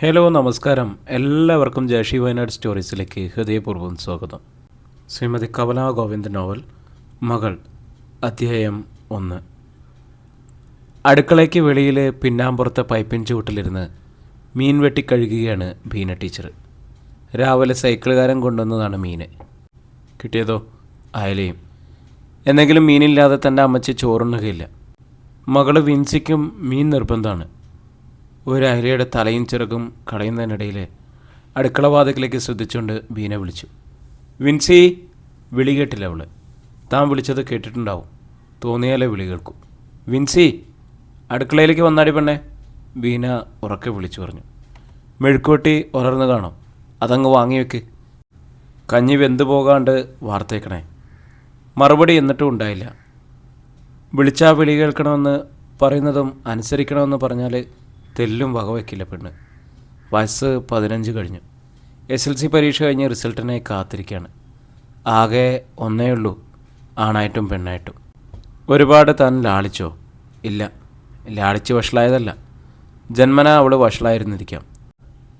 Hello നമസ്കാരം. എല്ലാവർക്കും ജയഷി വയനാട് സ്റ്റോറീസിലേക്ക് ഹൃദയപൂർവം സ്വാഗതം. ശ്രീമതി കമലാ ഗോവിന്ദ് നോവൽ മകൾ അധ്യായം ഒന്ന്. അടുക്കളയ്ക്ക് വെളിയിൽ പിന്നാമ്പുറത്തെ പൈപ്പിൻ ചുവട്ടിലിരുന്ന് മീൻ വെട്ടിക്കഴുകുകയാണ് ബീന ടീച്ചർ. രാവിലെ സൈക്കിളുകാരൻ കൊണ്ടുവന്നതാണ് മീന് കിട്ടിയതോ? അയലയും എന്തെങ്കിലും മീനില്ലാതെ തന്റെ അമ്മച്ചി ചോറുണ്ണുകയില്ല. മകൾ വിൻസിക്കും മീൻ നിർബന്ധമാണ്. ഒരു അരയുടെ തലയും ചിറകും കളയുന്നതിനിടയിൽ അടുക്കള വാതിക്കലേക്ക് ശ്രദ്ധിച്ചുകൊണ്ട് ബീന വിളിച്ചു. വിൻസി വിളി കേട്ടില്ല അവൾ താൻ വിളിച്ചത് കേട്ടിട്ടുണ്ടാവും. തോന്നിയാലേ വിളി കേൾക്കും. വിൻസി അടുക്കളയിലേക്ക് വന്നാടി പെണ്ണെ. ബീന ഉറക്കെ വിളിച്ചു പറഞ്ഞു. മെഴുക്കോട്ടി ഉലർന്നു കാണും. അതങ്ങ് വാങ്ങി വെക്ക്. കഞ്ഞി വെന്തു പോകാണ്ട് വാർത്തേക്കണേ. മറുപടി എന്നിട്ടും ഉണ്ടായില്ല. വിളിച്ചാൽ വിളി കേൾക്കണമെന്ന് പറയുന്നതും അനുസരിക്കണമെന്ന് പറഞ്ഞാൽ തെല്ലും വകവയ്ക്കില്ല പെണ്ണ്. വയസ്സ് പതിനഞ്ച് കഴിഞ്ഞു. എസ് എൽ സി പരീക്ഷ കഴിഞ്ഞ് റിസൾട്ടിനായി കാത്തിരിക്കുകയാണ് ആകെ ഒന്നേ ഉള്ളൂ. ആണായിട്ടും പെണ്ണായിട്ടും. ഒരുപാട് താൻ ലാളിച്ചോ? ഇല്ല. ലാളിച്ച് വഷളായതല്ല. ജന്മന അവൾ വഷളായിരുന്നിരിക്കാം.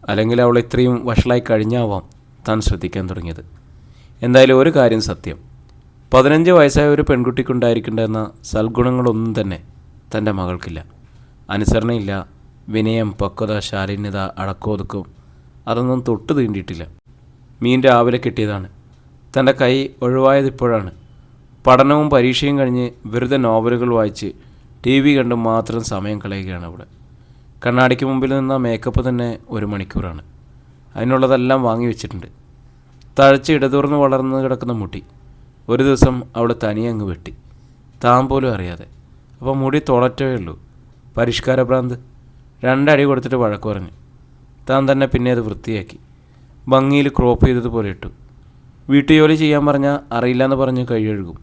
അല്ലെങ്കിൽ അവൾ ഇത്രയും വഷളായി കഴിഞ്ഞാവാം താൻ ശ്രദ്ധിക്കാൻ തുടങ്ങിയത്. എന്തായാലും ഒരു കാര്യം സത്യം. പതിനഞ്ച് വയസ്സായ ഒരു പെൺകുട്ടിക്കുണ്ടായിരിക്കേണ്ടെന്ന സൽഗുണങ്ങളൊന്നും തന്നെ തന്റെ മകൾക്കില്ല. അനുസരണയില്ല. വിനയം പക്വത ശാലിന്യത അടക്കോതുക്കും അതൊന്നും തൊട്ട് തീണ്ടിയിട്ടില്ല. മീൻ രാവിലെ കിട്ടിയതാണ്. തന്റെ കൈ ഒഴിവായതിപ്പോഴാണ് പഠനവും പരീക്ഷയും കഴിഞ്ഞ് വെറുതെ നോവലുകൾ വായിച്ച് ടി വി കണ്ടും മാത്രം സമയം കളയുകയാണ് അവിടെ. കണ്ണാടിക്ക് മുമ്പിൽ നിന്ന മേക്കപ്പ് തന്നെ ഒരു മണിക്കൂറാണ്. അതിനുള്ളതെല്ലാം വാങ്ങി വെച്ചിട്ടുണ്ട്. തഴച്ച് ഇടതൂർന്ന് വളർന്ന് കിടക്കുന്ന മുടി ഒരു ദിവസം അവൾ തനിയെ അങ്ങ് വെട്ടി. താൻ പോലും അറിയാതെ. അപ്പോൾ മുടി തുളറ്റേ ഉള്ളൂ. പരിഷ്കാരഭ്രാന്ത്. രണ്ടടി കൊടുത്തിട്ട് വഴക്ക് പറഞ്ഞു താൻ തന്നെ പിന്നെ അത് വൃത്തിയാക്കി. ഭംഗിയിൽ ക്രോപ്പ് ചെയ്തതുപോലെ ഇട്ടു. വീട്ടുജോലി ചെയ്യാൻ പറഞ്ഞാൽ അറിയില്ല എന്ന് പറഞ്ഞ് കൈ കഴുകും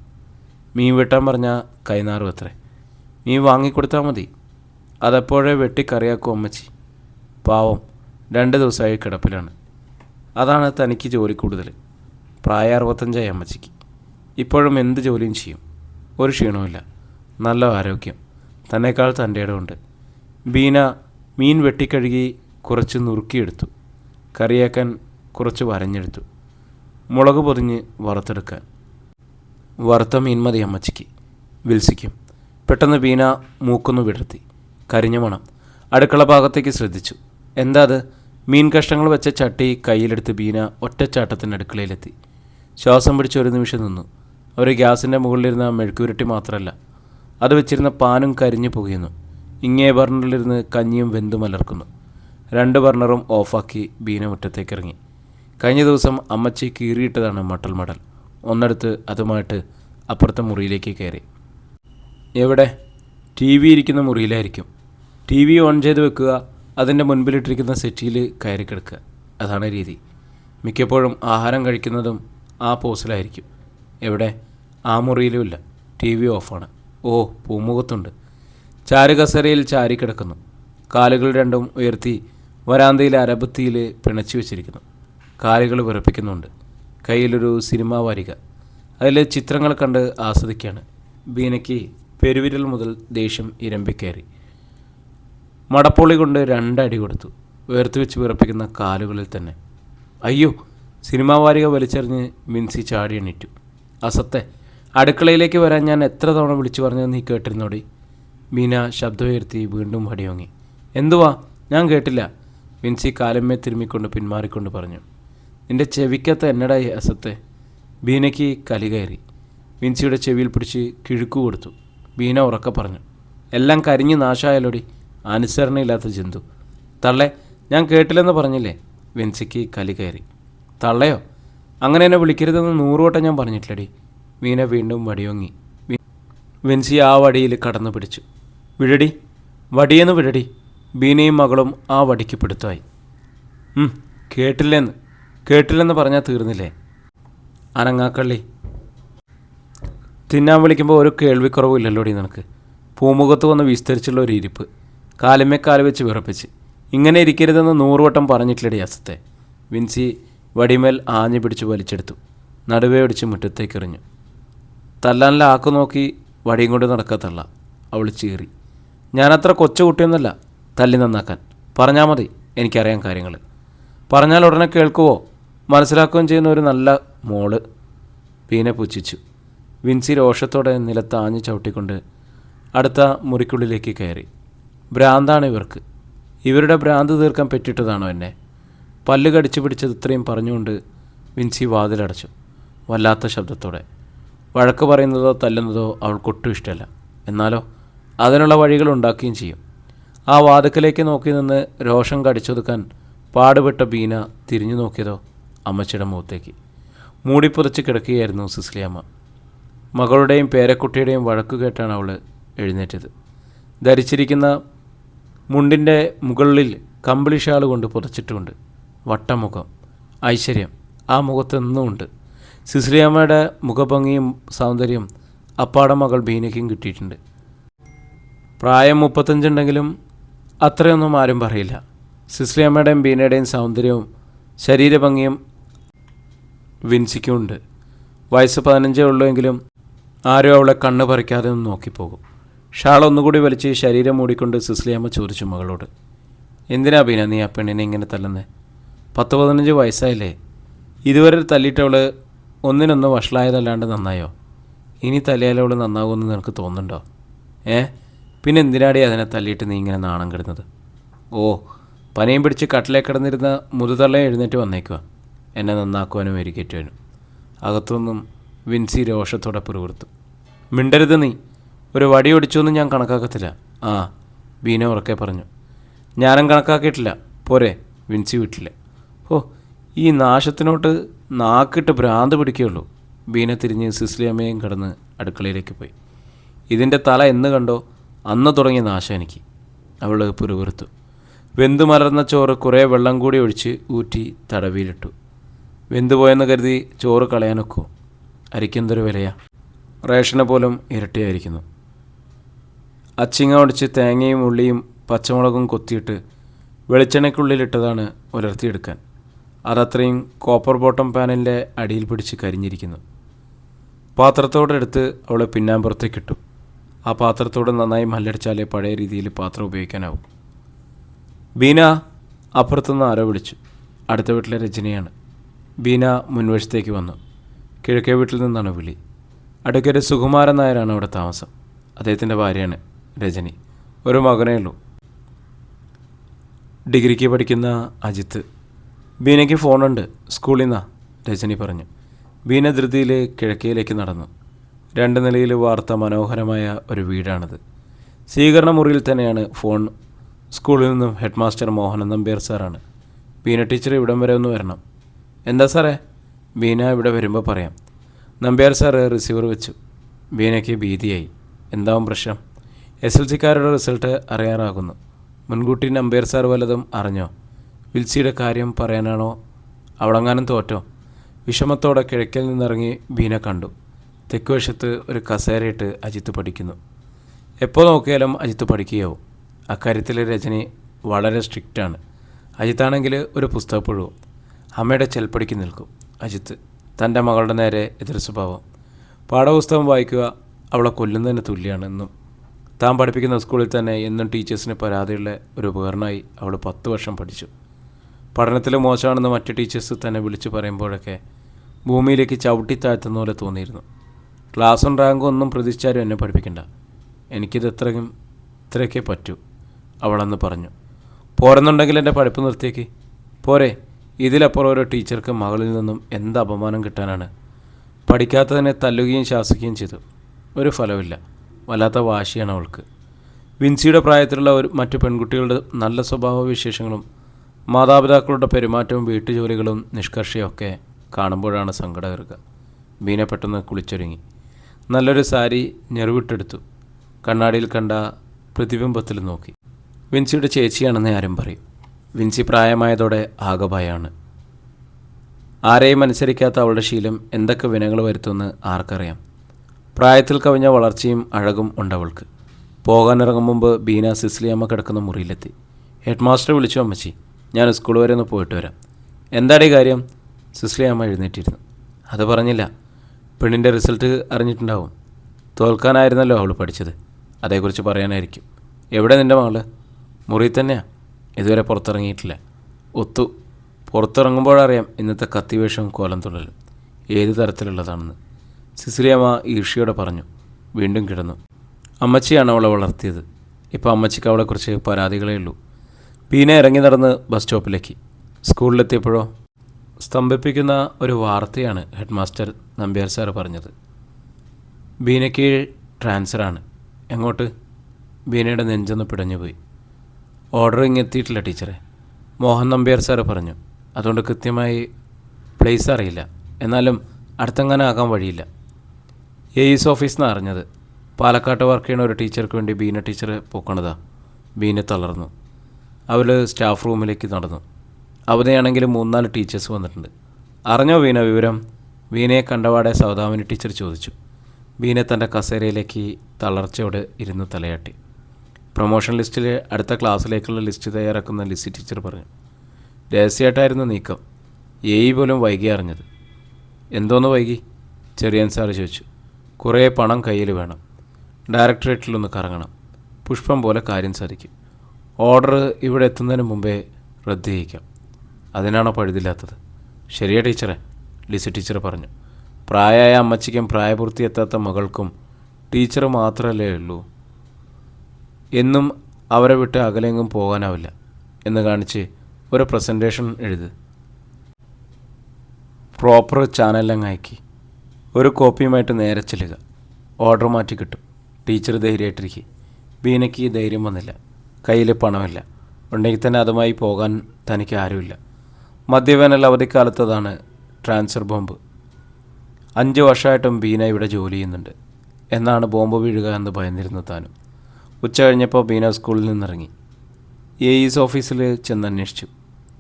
മീൻ വെട്ടാൻ പറഞ്ഞാൽ കൈനാറും അത്രേ. മീൻ വാങ്ങിക്കൊടുത്താൽ മതി. അതെപ്പോഴേ വെട്ടിക്കറിയാക്കും അമ്മച്ചി. പാവം രണ്ട് ദിവസമായി കിടപ്പിലാണ്. അതാണ് തനിക്ക് ജോലി കൂടുതൽ പ്രായ അറുപത്തഞ്ചായി അമ്മച്ചിക്ക്. ഇപ്പോഴും എന്ത് ജോലിയും ചെയ്യും. ഒരു ക്ഷീണവുമില്ല. നല്ല ആരോഗ്യം. തന്നെക്കാൾ തന്റെ ഇടമുണ്ട് ബീന മീൻ വെട്ടിക്കഴുകി കുറച്ച് നുറുക്കിയെടുത്തു. കറിയാക്കാൻ കുറച്ച് വരഞ്ഞെടുത്തു. മുളക് പൊതിഞ്ഞ് വറുത്തെടുക്കാൻ. വറുത്ത മീൻ മതി അമ്മച്ചിക്ക്. വിൽസിക്കും. പെട്ടെന്ന് ബീന മൂക്കൊന്നു വിടർത്തി. കരിഞ്ഞ മണം. അടുക്കള ഭാഗത്തേക്ക് ശ്രദ്ധിച്ചു. എന്താ അത്? മീൻ കഷ്ണങ്ങൾ വെച്ച ചട്ടി കയ്യിലെടുത്ത് ബീന ഒറ്റച്ചാട്ടത്തിന്റെ അടുക്കളയിലെത്തി. ശ്വാസം പിടിച്ച് ഒരു നിമിഷം നിന്നു. അവർ ഗ്യാസിന്റെ മുകളിലിരുന്ന മെഴുക്കുരുട്ടി മാത്രമല്ല. അത് വെച്ചിരുന്ന പാനും കരിഞ്ഞു പുകയുന്നു ഇങ്ങേ ബർണറിലിരുന്ന് കഞ്ഞിയും വെന്തു മലർക്കുന്നു രണ്ട് ബർണറും ഓഫാക്കി ബീന മുറ്റത്തേക്ക് ഇറങ്ങി കഴിഞ്ഞ ദിവസം അമ്മച്ചി കീറിയിട്ടതാണ് മട്ടൽ മടൽ. ഒന്നെടുത്ത് അതുമായിട്ട് അപ്പുറത്തെ മുറിയിലേക്ക് കയറി. എവിടെ? ടി വി ഇരിക്കുന്ന മുറിയിലായിരിക്കും. ടി വി ഓൺ ചെയ്ത് വെക്കുക അതിന്റെ മുൻപിലിട്ടിരിക്കുന്ന സെറ്റിയിൽ കയറി കിടക്കുക. അതാണ് രീതി. മിക്കപ്പോഴും ആഹാരം കഴിക്കുന്നതും ആ പോസിലായിരിക്കും എവിടെ? ആ മുറിയിലുമില്ല. ടി വി ഓഫാണ്. ഓ പൂമുഖത്തുണ്ട്. ചാരുകസരയിൽ ചാരി കിടക്കുന്നു. കാലുകൾ രണ്ടും ഉയർത്തി വരാന്തയിലെ അരബത്തിയിൽ പിണച്ചു വെച്ചിരിക്കുന്നു. കാലുകൾ വിറപ്പിക്കുന്നുണ്ട്. കയ്യിലൊരു സിനിമാ വാരിക. അതിലെ ചിത്രങ്ങൾ കണ്ട് ആസ്വദിക്കുകയാണ്. ബീനയ്ക്ക് പെരുവിരൽ മുതൽ ദേഷ്യം ഇരമ്പിക്കയറി മടപ്പൊളി കൊണ്ട് രണ്ടടി കൊടുത്തു. ഉയർത്തി വെച്ച് വിറപ്പിക്കുന്ന കാലുകളിൽ തന്നെ. അയ്യോ സിനിമാ വാരിക വലിച്ചെറിഞ്ഞ് മിൻസി ചാടി എണീറ്റു. അസത്തെ അടുക്കളയിലേക്ക് വരാൻ ഞാൻ എത്ര തവണ വിളിച്ചു പറഞ്ഞത് നീ കേട്ടിരുന്നോടി? മീന ശബ്ദമുയർത്തി വീണ്ടും വടിയോങ്ങി എന്തുവാ? ഞാൻ കേട്ടില്ല. വിൻസി കാലമ്മേ തിരുമ്മിക്കൊണ്ട് പിന്മാറിക്കൊണ്ട് പറഞ്ഞു. നിന്റെ ചെവിക്കത്ത് എന്നടായി അസത്തെ? ബീനയ്ക്ക് കലി കയറി. വിൻസിയുടെ ചെവിയിൽ പിടിച്ച് കിഴുക്കു കൊടുത്തു. ബീന ഉറക്ക പറഞ്ഞു. എല്ലാം കരിഞ്ഞ് നാശമായാലോടി അനുസരണയില്ലാത്ത ജന്തു. തള്ളെ ഞാൻ കേട്ടില്ലെന്ന് പറഞ്ഞില്ലേ? വിൻസിക്ക് കലി കയറി. തള്ളയോ? അങ്ങനെ എന്നെ വിളിക്കരുതെന്ന് നൂറുവട്ടം ഞാൻ പറഞ്ഞിട്ടില്ലടി. വീന വീണ്ടും വടിയൊങ്ങി വിൻസി ആ വടിയിൽ കടന്നു പിടിച്ചു. വിഴടി വടിയെന്ന് വിഴടി ബീനയും മകളും ആ വടിക്ക് പിടുത്തമായി. ഉം, കേട്ടില്ലെന്ന് കേട്ടില്ലെന്ന് പറഞ്ഞാൽ തീർന്നില്ലേ? അനങ്ങാക്കള്ളി. തിന്നാൻ വിളിക്കുമ്പോൾ ഒരു കേൾവിക്കുറവില്ലല്ലോടി നിനക്ക്. പൂമുഖത്ത് വന്ന് വിസ്തരിച്ചുള്ള ഒരു ഇരിപ്പ്. കാലുമേ കാൽ വെച്ച് വിറപ്പിച്ച്. ഇങ്ങനെ ഇരിക്കരുതെന്ന് നൂറുവട്ടം പറഞ്ഞിട്ടില്ലടി അസത്തെ. വിൻസി വടിമേൽ ആഞ്ഞു പിടിച്ച് വലിച്ചെടുത്തു. നടുവേ ഒടിച്ച് മുറ്റത്തേക്ക് എറിഞ്ഞു തല്ലാനുള്ള ആക്കു നോക്കി വടിയും കൊണ്ട് നടക്കത്തള്ള അവൾ ചീറി. ഞാനത്ര കൊച്ചു കുട്ടിയൊന്നുമല്ല തല്ലി നന്നാക്കാൻ. പറഞ്ഞാൽ മതി എനിക്കറിയാം കാര്യങ്ങൾ പറഞ്ഞാൽ ഉടനെ കേൾക്കുവോ? മനസ്സിലാക്കുകയും ചെയ്യുന്ന ഒരു നല്ല മോൾ. ബീന പുച്ഛിച്ചു. വിൻസി രോഷത്തോടെ നിലത്ത് ആഞ്ഞു ചവിട്ടിക്കൊണ്ട് അടുത്ത മുറിക്കുള്ളിലേക്ക് കയറി. ഭ്രാന്താണ് ഇവർക്ക്. ഇവരുടെ ഭ്രാന്ത് തീർക്കാൻ പറ്റിയിട്ടതാണോ എന്നെ? പല്ല് കടിച്ചു പിടിച്ചത് ഇത്രയും പറഞ്ഞുകൊണ്ട് വിൻസി വാതിലടച്ചു. വല്ലാത്ത ശബ്ദത്തോടെ. വഴക്ക് പറയുന്നതോ തല്ലുന്നതോ അവൾക്കൊട്ടും ഇഷ്ടമല്ല. എന്നാലോ അതിനുള്ള വഴികൾ ഉണ്ടാക്കുകയും ചെയ്യും. ആ വാതുക്കലേക്ക് നോക്കി നിന്ന് രോഷം കടിച്ചൊതുക്കാൻ പാടുപെട്ട ബീന തിരിഞ്ഞു നോക്കിയതോ അമ്മച്ചിയുടെ മുഖത്തേക്ക്. മൂടിപ്പുതച്ച് കിടക്കുകയായിരുന്നു സിസ്ലിയമ്മ. മകളുടെയും പേരക്കുട്ടിയുടെയും വഴക്കു കേട്ടാണ് അവൾ എഴുന്നേറ്റത്. ധരിച്ചിരിക്കുന്ന മുണ്ടിന്റെ മുകളിൽ കമ്പിളി ഷാൾ കൊണ്ട് പുതച്ചിട്ടുമുണ്ട്. വട്ടമുഖം ഐശ്വര്യം ആ മുഖത്തെന്നുമുണ്ട്. സിസ്ലിയമ്മയുടെ മുഖഭംഗിയും സൗന്ദര്യം അപ്പാടെ മകൾ ബീനയ്ക്കും കിട്ടിയിട്ടുണ്ട്. പ്രായം മുപ്പത്തഞ്ചുണ്ടെങ്കിലും അത്രയൊന്നും ആരും പറയില്ല. സിസ്ലിയമ്മയുടെയും ബീനയുടെയും സൗന്ദര്യവും ശരീരഭംഗിയും വിൻസിക്കുമുണ്ട് വയസ്സ് പതിനഞ്ചേ ഉള്ളൂ എങ്കിലും ആരും അവളെ കണ്ണ് പറിക്കാതെ ഒന്ന് നോക്കിപ്പോകും. ഷാൾ ഒന്നുകൂടി വലിച്ച് ശരീരം മൂടിക്കൊണ്ട് സിസ്ലിയമ്മ ചോദിച്ചു മകളോട് എന്തിനാ ബീന നീ ആ പെണ്ണിനെ ഇങ്ങനെ തല്ലുന്നേ? പത്ത് പതിനഞ്ച് വയസ്സായില്ലേ? ഇതുവരെ തല്ലിയിട്ടവൾ ഒന്നിനൊന്ന് വഷളായതല്ലാണ്ട് നന്നായോ? ഇനി തലയാലോട് നന്നാകുമെന്ന് നിനക്ക് തോന്നുന്നുണ്ടോ? ഏ? പിന്നെ എന്തിനാടി അതിനെ തല്ലിയിട്ട് നീ ഇങ്ങനെ നാണം കിടുന്നത്? ഓ പനയും പിടിച്ച് കട്ടിലേ കിടന്നിരുന്ന മുതുതള്ള എഴുന്നേറ്റ് വന്നേക്കുക എന്നെ നന്നാക്കുവാനും എരിക്കേറ്റുവാനും അകത്തുനിന്നും വിൻസി രോഷത്തോടെ പിറുവിറുത്തു മിണ്ടരുത് നീ. ഒരു വടി ഒടിച്ചൊന്നും ഞാൻ കണക്കാക്കത്തില്ല. ആ ബീന ഉറക്കെ പറഞ്ഞു. ഞാനും കണക്കാക്കിയിട്ടില്ല. പോരെ വിൻസി വീട്ടില്ല ഓ ഈ നാശത്തിനോട്ട് നാക്കിട്ട് ഭ്രാന്ത് പിടിക്കുകയുള്ളൂ. ബീന തിരിഞ്ഞ് സിസ്ലിയമ്മയും കടന്ന് അടുക്കളയിലേക്ക് പോയി. ഇതിന്റെ തല എന്ന് കണ്ടോ? അന്ന് തുടങ്ങിയ നാശം എനിക്ക്. അവൾ പുരുപുറത്തു വെന്തു മലർന്ന ചോറ് കുറേ വെള്ളം കൂടി ഒഴിച്ച് ഊറ്റി തടവിയിലിട്ടു. വെന്തുപോയെന്ന് കരുതി ചോറ് കളയാനൊക്കോ അരിക്കെന്തൊരു വിലയാ? റേഷനെ പോലും ഇരട്ടിയായിരിക്കുന്നു. അച്ചിങ്ങ ഒടിച്ച് തേങ്ങയും ഉള്ളിയും പച്ചമുളകും കൊത്തിയിട്ട് വെളിച്ചെണ്ണയ്ക്കുള്ളിലിട്ടതാണ് ഉലർത്തിയെടുക്കാൻ. അതത്രയും കോപ്പർ ബോട്ടം പാനലിന്റെ അടിയിൽ പിടിച്ച് കരിഞ്ഞിരിക്കുന്നു. പാത്രത്തോടെടുത്ത് അവളെ പിന്നാമ്പുറത്തേക്ക് ഇട്ടു. ആ പാത്രത്തോടെ നന്നായി മല്ലടിച്ചാലേ പഴയ രീതിയിൽ പാത്രം ഉപയോഗിക്കാനാവും. ബീന അപ്പുറത്തുനിന്ന് ആരോ വിളിച്ചു. അടുത്ത വീട്ടിലെ രജനിയാണ്. ബീന മുൻവശത്തേക്ക് വന്നു. കിഴക്കേ വീട്ടിൽ നിന്നാണ് വിളി. അടുക്കര സുകുമാരൻ നായരാണ് അവിടെ താമസം. അദ്ദേഹത്തിന്റെ ഭാര്യയാണ് രജനി. ഒരു മകനേ ഉള്ളൂ. ഡിഗ്രിക്ക് പഠിക്കുന്ന അജിത്ത്. ബീനയ്ക്ക് ഫോണുണ്ട്. സ്കൂളിൽ നിന്നാണ് രജനി പറഞ്ഞു. ബീന ധൃതിയിൽ കിഴക്കയിലേക്ക് നടന്നു. രണ്ട് നിലയിൽ വാർത്ത മനോഹരമായ ഒരു വീടാണിത്. സ്വീകരണ മുറിയിൽ തന്നെയാണ് ഫോൺ. സ്കൂളിൽ നിന്നും ഹെഡ് മാസ്റ്റർ മോഹനൻ നമ്പ്യാർ സാറാണ്. ബീന ടീച്ചർ ഇവിടം വരെ ഒന്ന് വരണം. എന്താ സാറേ? ബീന ഇവിടെ വരുമ്പോൾ പറയാം. നമ്പ്യാർ സാറ് റിസീവർ വെച്ചു. ബീനയ്ക്ക് ഭീതിയായി. എന്താവും പ്രശ്നം? എസ് എൽ സിക്കാരുടെ റിസൾട്ട് അറിയാറാകുന്നു മുൻകൂട്ടി നമ്പ്യാർ സാർ വല്ലതും അറിഞ്ഞോ? വിൽസിയുടെ കാര്യം പറയാനാണോ? അവളങ്ങാനും തോറ്റോ? വിഷമത്തോടെ കിഴക്കിൽ നിന്നിറങ്ങി ബീന കണ്ടു. തെക്കുവശത്ത് ഒരു കസേരയിട്ട് അജിത്ത് പഠിക്കുന്നു. എപ്പോൾ നോക്കിയാലും അജിത്ത് പഠിക്കുകയാവും. അക്കാര്യത്തിൽ രജനി വളരെ സ്ട്രിക്റ്റാണ്. അജിത്താണെങ്കിൽ ഒരു പുസ്തകപ്പുഴവും. അമ്മയുടെ ചെൽപ്പടിക്ക് നിൽക്കും. അജിത്ത് തന്റെ മകളുടെ നേരെ എതിർ സ്വഭാവം. പാഠപുസ്തകം വായിക്കുക അവളെ കൊല്ലുന്നതിന് തുല്യമാണ് എന്നും താൻ പഠിപ്പിക്കുന്ന സ്കൂളിൽ തന്നെ എന്നും ടീച്ചേഴ്സിന് പരാതിയുള്ള ഒരു ഉപകരണമായി അവൾ പത്ത് വർഷം പഠിച്ചു. പഠനത്തിൽ മോശമാണെന്ന് മറ്റ് ടീച്ചേഴ്സ് തന്നെ വിളിച്ചു പറയുമ്പോഴൊക്കെ ഭൂമിയിലേക്ക് ചവിട്ടി താഴ്ത്തുന്ന പോലെ തോന്നിയിരുന്നു. ക്ലാസ്സും റാങ്കും ഒന്നും പ്രതീക്ഷിച്ചാലും എന്നെ പഠിപ്പിക്കണ്ട. എനിക്കിത് എത്രയും ഇത്രയൊക്കെ പറ്റൂ അവളന്ന് പറഞ്ഞു. പോരെന്നുണ്ടെങ്കിൽ എന്റെ പഠിപ്പ് നിർത്തിയേക്ക്. പോരെ ഇതിലപ്പുറം ഓരോ ടീച്ചർക്ക് മകളിൽ നിന്നും എന്ത് അപമാനം കിട്ടാനാണ്? പഠിക്കാത്തതിനെ തല്ലുകയും ശാസിക്കുകയും ചെയ്തു. ഒരു ഫലമില്ല വല്ലാത്ത വാശിയാണ് അവൾക്ക്. വിൻസിയുടെ പ്രായത്തിലുള്ള ഒരു മറ്റു പെൺകുട്ടികളുടെ നല്ല സ്വഭാവ വിശേഷങ്ങളും മാതാപിതാക്കളുടെ പെരുമാറ്റവും വീട്ടുജോലികളും നിഷ്കർഷയൊക്കെ കാണുമ്പോഴാണ് സങ്കടം കയറുക ബീന പെട്ടെന്ന് കുളിച്ചൊരുങ്ങി. നല്ലൊരു സാരി ഞെറിവിട്ടെടുത്തു. കണ്ണാടിയിൽ കണ്ട പ്രതിബിംബത്തിൽ നോക്കി. വിൻസിയുടെ ചേച്ചിയാണെന്ന് ആരും പറയും. വിൻസി പ്രായമായതോടെ ആകഭയാണ് ആരെയും അനുസരിക്കാത്ത അവളുടെ ശീലം എന്തൊക്കെ വിനകൾ വരുത്തുമെന്ന് ആർക്കറിയാം. പ്രായത്തിൽ കവിഞ്ഞ വളർച്ചയും അഴകും ഉണ്ടവൾക്ക്. പോകാനിറങ്ങും മുമ്പ് ബീന സിസ്ലിയമ്മ കിടക്കുന്ന മുറിയിലെത്തി. ഹെഡ് മാസ്റ്റർ വിളിച്ചു അമ്മച്ചി. ഞാൻ സ്കൂൾ വരെ ഒന്ന് പോയിട്ട് വരാം. എന്താടേ കാര്യം? സിസ്ലി അമ്മ എഴുന്നേറ്റിരുന്നു. അത് പറഞ്ഞില്ല. പെണ്ണിന്റെ റിസൾട്ട് അറിഞ്ഞിട്ടുണ്ടാവും. തോൽക്കാനായിരുന്നല്ലോ അവൾ പഠിച്ചത്. അതേക്കുറിച്ച് പറയാനായിരിക്കും. എവിടെ നിന്റെ മകൾ? മുറി തന്നെയാണ് ഇതുവരെ പുറത്തിറങ്ങിയിട്ടില്ല. ഒത്തു. പുറത്തിറങ്ങുമ്പോഴറിയാം ഇന്നത്തെ കത്തിവേഷവും കോലം തുള്ളലും. ഏത് തരത്തിലുള്ളതാണെന്ന്. സിസിലിയമ്മ ഈർഷ്യയോടെ പറഞ്ഞു. വീണ്ടും കിടന്നു. അമ്മച്ചിയാണ് അവളെ വളർത്തിയത്. ഇപ്പോൾ അമ്മച്ചിക്ക് അവളെക്കുറിച്ച് പരാതികളേ ഉള്ളൂ. പീന ഇറങ്ങി നടന്ന് ബസ് സ്റ്റോപ്പിലേക്ക്. സ്കൂളിലെത്തിയപ്പോഴോ സ്തംഭിപ്പിക്കുന്ന ഒരു വാർത്തയാണ് ഹെഡ് മാസ്റ്റർ നമ്പ്യാർ സാർ പറഞ്ഞത്. ബീനയ്ക്ക് ട്രാൻസ്ഫറാണ് എങ്ങോട്ട്? ബീനയുടെ നെഞ്ചൊന്ന് പിടഞ്ഞുപോയി ഓർഡർ ഇങ്ങ് എത്തിയിട്ടില്ല ടീച്ചറെ. മോഹൻ നമ്പ്യാർ സാർ പറഞ്ഞു. അതുകൊണ്ട് കൃത്യമായി പ്ലേസ് അറിയില്ല. എന്നാലും അടുത്തെങ്ങനെ ആകാൻ വഴിയില്ല. എ ഇസ് ഓഫീസിൽ അറിഞ്ഞത്. പാലക്കാട്ട് വർക്ക് ചെയ്യുന്ന ഒരു ടീച്ചർക്ക് വേണ്ടി ബീന ടീച്ചർ പോക്കണതാ. ബീന തളർന്നു. അവർ സ്റ്റാഫ് റൂമിലേക്ക് നടന്നു. അവിടെയാണെങ്കിൽ മൂന്നാൽ ടീച്ചേഴ്സ് വന്നിട്ടുണ്ട്. അറിഞ്ഞോ വീന വിവരം? വീണയെ കണ്ടപാടെ സൗദാമിനി ടീച്ചർ ചോദിച്ചു. വീന തന്റെ കസേരയിലേക്ക് തളർച്ചയോടെ ഇരുന്ന് തലയാട്ടി. പ്രൊമോഷൻ ലിസ്റ്റിൽ അടുത്ത ക്ലാസ്സിലേക്കുള്ള ലിസ്റ്റ് തയ്യാറാക്കുന്ന ലിസി ടീച്ചർ പറഞ്ഞു. രഹസ്യമായിട്ടായിരുന്നു നീക്കം. ഇ പോലും വൈകി അറിഞ്ഞത്. എന്തോന്ന് വൈകി? ചെറിയൻ സാറ് ചോദിച്ചു. കുറേ പണം കയ്യിൽ വേണം. ഡയറക്ടറേറ്റിലൊന്ന് കറങ്ങണം. പുഷ്പം പോലെ കാര്യം സാധിക്കും. ഓർഡർ ഇവിടെ എത്തുന്നതിന് മുമ്പേ റദ്ദ് ചെയ്യിക്കാം അതിനാണോ പഴുതില്ലാത്തത്? ശരിയാ ടീച്ചറെ ലിസി ടീച്ചർ പറഞ്ഞു. പ്രായമായ അമ്മച്ചിക്കും പ്രായപൂർത്തി എത്താത്ത മകൾക്കും ടീച്ചർ മാത്രമല്ലേ ഉള്ളൂ. എന്നും അവരെ വിട്ട് അകലെങ്ങും പോകാനാവില്ല എന്ന് കാണിച്ച് ഒരു പ്രസന്റേഷൻ എഴുത്. പ്രോപ്പർ ചാനലങ്ങ് അയക്കി. ഒരു കോപ്പിയുമായിട്ട് നേരെ ചെല്ലുക. ഓർഡർ മാറ്റി കിട്ടും. ടീച്ചർ ധൈര്യമായിട്ടിരിക്കും. ബീനയ്ക്ക് ധൈര്യം വന്നില്ല. കയ്യിൽ പണമില്ല. ഉണ്ടെങ്കിൽ തന്നെ അതുമായി പോകാൻ തനിക്ക് ആരുമില്ല. മദ്യവേനൽ അവധിക്കാലത്തതാണ് ട്രാൻസ്ഫർ ബോംബ്. അഞ്ച് വർഷമായിട്ടും ബീന ഇവിടെ ജോലി ചെയ്യുന്നുണ്ട്. എന്നാണ് ബോംബ് വീഴുക എന്ന് ഭയന്നിരുന്നു താനും. ഉച്ച കഴിഞ്ഞപ്പോൾ ബീന സ്കൂളിൽ നിന്നിറങ്ങി. എ ഇസ് ഓഫീസിൽ ചെന്ന് അന്വേഷിച്ചു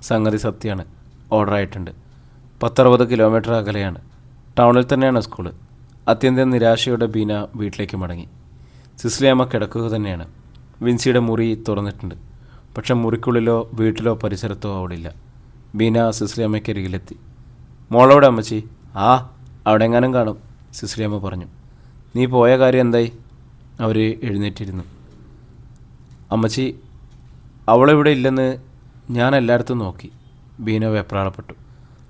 സംഗതി സത്യമാണ്. ഓർഡർ ആയിട്ടുണ്ട്. പത്തറുപത് കിലോമീറ്റർ അകലെയാണ്. ടൗണിൽ തന്നെയാണ് സ്കൂൾ. അത്യന്തം നിരാശയോടെ ബീന വീട്ടിലേക്ക് മടങ്ങി. സിസ്ലിയമ്മ കിടക്കുക തന്നെയാണ്. വിൻസിയുടെ മുറി തുറന്നിട്ടുണ്ട്. പക്ഷെ മുറിക്കുള്ളിലോ വീട്ടിലോ പരിസരത്തോ ഇല്ല ബീന സിസ്ലിയമ്മയ്ക്ക് അരികിലെത്തി. മോളോടെ അമ്മച്ചി ആ അവിടെ എങ്ങാനും കാണും സിസ്ലി അമ്മ പറഞ്ഞു. നീ പോയ കാര്യം എന്തായി? അവർ എഴുന്നേറ്റിരുന്നു. അമ്മച്ചി അവളിവിടെ ഇല്ലെന്ന് ഞാൻ എല്ലായിടത്തും നോക്കി. ബീന വെപ്രാളപ്പെട്ടു.